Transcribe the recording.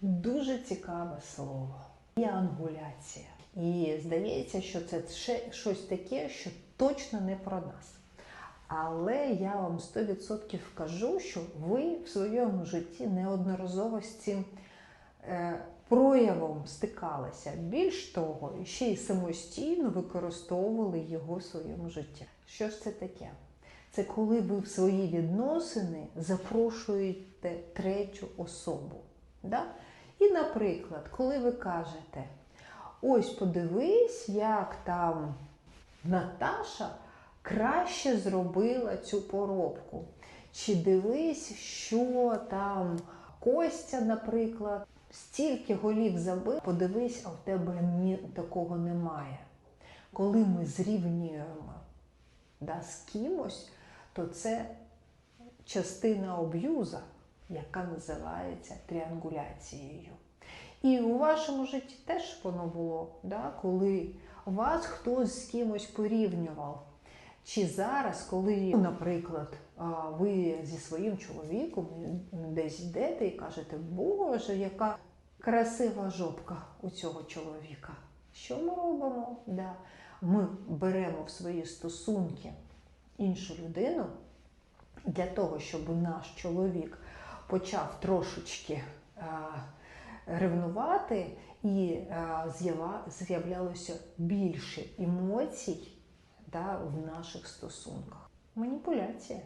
Дуже цікаве слово. Янгуляція. І здається, що це щось таке, що точно не про нас. Але я вам 100% кажу, що ви в своєму житті неодноразово з цим е, проявом стикалися. Більш того, ще й самостійно використовували його в своєму житті. Що ж це таке? Це коли ви в свої відносини запрошуєте третю особу. Да? І, наприклад, коли ви кажете, ось подивись, як там Наташа краще зробила цю поробку. Чи дивись, що там Костя, наприклад, стільки голів забив, подивись, а в тебе ні, такого немає. Коли ми зрівнюємо да, з кимось, то це частина об'юза, яка називається тріангуляцією. І у вашому житті теж воно було, да, коли вас хтось з кимось порівнював. Чи зараз, коли, наприклад, ви зі своїм чоловіком десь йдете і кажете, Боже, яка красива жопка у цього чоловіка. Що ми робимо? Да. Ми беремо в свої стосунки іншу людину для того, щоб наш чоловік почав трошечки а, ревнувати і з'ява- з'являлося більше емоцій да, в наших стосунках. Маніпуляція.